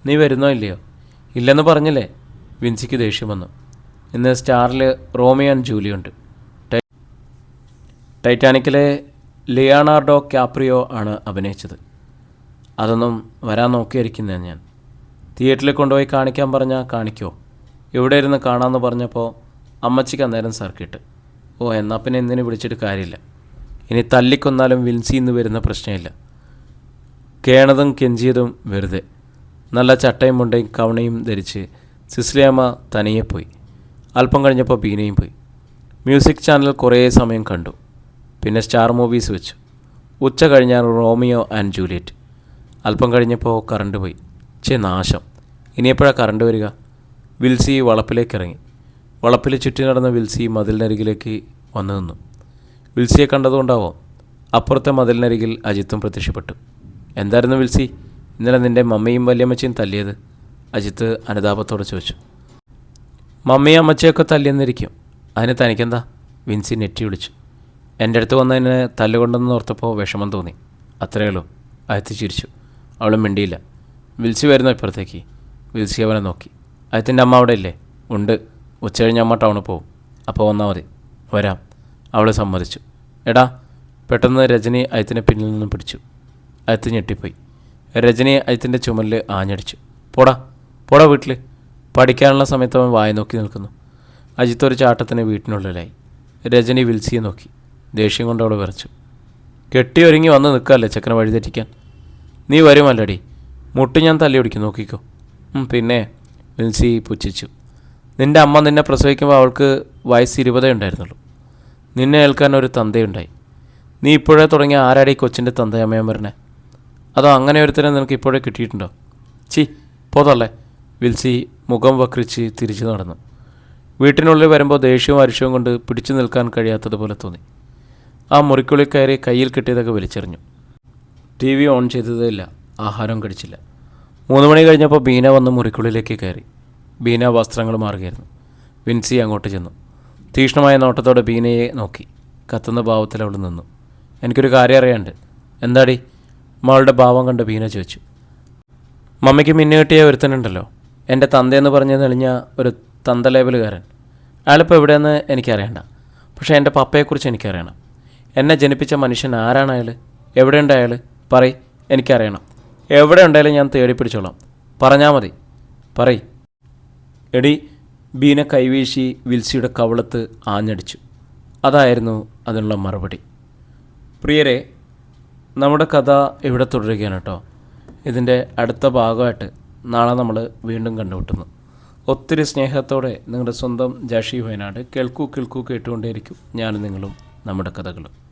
നീ വരുന്നോ ഇല്ലയോ? ഇല്ലെന്ന് പറഞ്ഞില്ലേ? വിൻസിക്ക് ദേഷ്യം വന്നു. ഇന്ന് സ്റ്റാറിൽ റോമിയോ ആൻഡ് ജൂലിയുണ്ട്. ടൈറ്റാനിക്കിലെ ലിയാണാർഡോ ക്യാപ്രിയോ ആണ് അഭിനയിച്ചത്. അതൊന്നും വരാൻ നോക്കിയിരിക്കുന്നതാണ് ഞാൻ. തിയേറ്ററിൽ കൊണ്ടുപോയി കാണിക്കാൻ പറഞ്ഞാൽ കാണിക്കോ. ഇവിടെ ഇരുന്ന് കാണാമെന്ന് പറഞ്ഞപ്പോൾ അമ്മച്ചിക്ക് അന്നേരം സർക്കിട്ട് ഓ എന്നാൽ പിന്നെ എന്തിനു വിളിച്ചിട്ട് കാര്യമില്ല. ഇനി തല്ലിക്കൊന്നാലും വിൻസി എന്ന് വരുന്ന പ്രശ്നമില്ല. കേണതും കെഞ്ചിയതും വെറുതെ. നല്ല ചട്ടയും മുണ്ടയും കവണയും ധരിച്ച് സിസ്ലിയാമ്മ തനിയെ പോയി. അല്പം കഴിഞ്ഞപ്പോൾ ബീനയും പോയി. മ്യൂസിക് ചാനൽ കുറേ സമയം കണ്ടു. പിന്നെ സ്റ്റാർ മൂവീസ് വെച്ചു. ഉച്ച കഴിഞ്ഞാൽ റോമിയോ ആൻഡ് ജൂലിയറ്റ്. അല്പം കഴിഞ്ഞപ്പോൾ കറണ്ട് പോയി. ചേ നാശം. ഇനിയെപ്പോഴാണ് കറണ്ട് വരിക? വിൽസി വളപ്പിലേക്ക് ഇറങ്ങി വളപ്പിൽ ചുറ്റി നടന്ന വിൽസി മതിലിനരികിലേക്ക് വന്നു നിന്നു. വിൽസിയെ കണ്ടതുകൊണ്ടാവോ അപ്പുറത്തെ മതിലിനരികിൽ അജിത്തും പ്രത്യക്ഷപ്പെട്ടു. എന്തായിരുന്നു വിൽസി? ഇന്നലെ നിന്റെ മമ്മയും വല്യമ്മച്ചയും തല്ലിയത്? അജിത്ത് അനുതാപത്തോടെ ചോദിച്ചു. മമ്മയും അമ്മച്ചയൊക്കെ തല്ലിയെന്നിരിക്കും. അതിന് തനിക്കെന്താ? വിൻസി നെറ്റി വിളിച്ചു. എന്റെ അടുത്ത് വന്നതിന് തല്ലുകൊണ്ടെന്ന് ഓർത്തപ്പോൾ വിഷമം തോന്നി. അത്രയേ ഉള്ളൂ. അയത്ത് ചിരിച്ചു. അവളും മിണ്ടിയില്ല. വിൽസി വരുന്നു ഇപ്പുറത്തേക്ക്. വിൽസി അവനെ നോക്കി. അയത്തിന്റെ അമ്മ അവിടെ ഇല്ലേ ഉണ്ട്. ഉച്ച കഴിഞ്ഞ് അമ്മ ടൗണിൽ പോവും. അപ്പോൾ വന്നാൽ മതി. വരാം. അവൾ സമ്മതിച്ചു. എടാ പെട്ടെന്ന് രജനി അയത്തിനെ പിന്നിൽ നിന്ന് പിടിച്ചു. അയത്ത് ഞെട്ടിപ്പോയി. രജനി അയത്തിന്റെ ചുമലിൽ ആഞ്ഞടിച്ചു. പോടാ പോടാ വീട്ടിൽ. പഠിക്കാനുള്ള സമയത്ത് അവൻ വായ നോക്കി നിൽക്കുന്നു. അജിത്ത് ഒരു ചാട്ടത്തിന് വീട്ടിനുള്ളിലായി. രജനി വിൽസിയെ നോക്കി. ദേഷ്യം കൊണ്ട് അവൾ വിറച്ചു. കെട്ടിയൊരുങ്ങി വന്ന് നിൽക്കല്ലേ ചെക്കനെ വഴിതെറ്റിക്കാൻ? നീ വരുമല്ലടി? മുട്ടി ഞാൻ തല്ലി ഓടിക്കും നോക്കിക്കോ. പിന്നെ മിൽസി പുച്ഛിച്ചു. നിന്റെ അമ്മ നിന്നെ പ്രസവിക്കുമ്പോൾ അവൾക്ക് വയസ്സ് ഇരുപതേ ഉണ്ടായിരുന്നുള്ളൂ. നിന്നെ ഏൽക്കാൻ ഒരു തന്തയുണ്ടായി നീ ഇപ്പോഴേ തുടങ്ങിയ ആരാടി കൊച്ചിന്റെ തന്തയമ്മയാൻ വരണേ അതോ അങ്ങനെ ഒരുത്തരം നിനക്ക് ഇപ്പോഴേ കിട്ടിയിട്ടുണ്ടോ? ചി പോതല്ലേ. വിൽസി മുഖം വക്രിച്ച് തിരിച്ചു നടന്നു. വീട്ടിനുള്ളിൽ വരുമ്പോൾ ദേഷ്യവും അരിശവും കൊണ്ട് പിടിച്ചു നിൽക്കാൻ കഴിയാത്തതുപോലെ തോന്നി. ആ മുറിക്കുള്ളിൽ കയറി കയ്യിൽ കിട്ടിയതൊക്കെ വലിച്ചെറിഞ്ഞു. ടി വി ഓൺ ചെയ്തതേയില്ല ആഹാരം കഴിച്ചില്ല മൂന്ന് മണി കഴിഞ്ഞപ്പോൾ ബീന വന്ന് മുറിക്കുള്ളിലേക്ക് കയറി. ബീന വസ്ത്രങ്ങൾ മാറുകയായിരുന്നു. വിൻസി അങ്ങോട്ട് ചെന്നു. തീക്ഷ്ണമായ നോട്ടത്തോടെ ബീനയെ നോക്കി. കത്തുന്ന ഭാവത്തിൽ അവൾ നിന്നു. എനിക്കൊരു കാര്യം അറിയാണ്ട് എന്താടി? മകളുടെ ഭാവം കണ്ട് ബീന ചോദിച്ചു. മമ്മിക്ക് മിന്നു കിട്ടിയ ഒരുത്തനുണ്ടല്ലോ. എന്റെ തന്തയെന്ന് പറഞ്ഞ് തെളിഞ്ഞ ഒരു തന്ത ലേബലുകാരൻ. അയാളിപ്പോൾ എവിടെയെന്ന് എനിക്കറിയണ്ട. പക്ഷേ എന്റെ പപ്പയെക്കുറിച്ച് എനിക്കറിയണം. എന്നെ ജനിപ്പിച്ച മനുഷ്യൻ ആരാണ് അയാൾ എവിടെയുണ്ട് അയാൾ പറയ് എനിക്കറിയണം. എവിടെ ഉണ്ടായാലും ഞാൻ തേടി പിടിച്ചോളാം. പറഞ്ഞാൽ മതി. പറയ്. എടി ബീന കൈവീശി വിൽസിയുടെ കവളത്ത് ആഞ്ഞടിച്ചു. അതായിരുന്നു അതിനുള്ള മറുപടി. പ്രിയരെ നമ്മുടെ കഥ ഇവിടെ തുടരുകയാണ് കേട്ടോ. ഇതിന്റെ അടുത്ത ഭാഗമായിട്ട് നാളെ നമ്മൾ വീണ്ടും കണ്ടുമുട്ടുന്നു. ഒത്തിരി സ്നേഹത്തോടെ നിങ്ങളുടെ സ്വന്തം ജാഷി വയനാട് കേൾക്കൂ കേൾക്കൂ കേട്ടുകൊണ്ടേയിരിക്കും ഞാനും നിങ്ങളും നമ്മുടെ കഥകളും.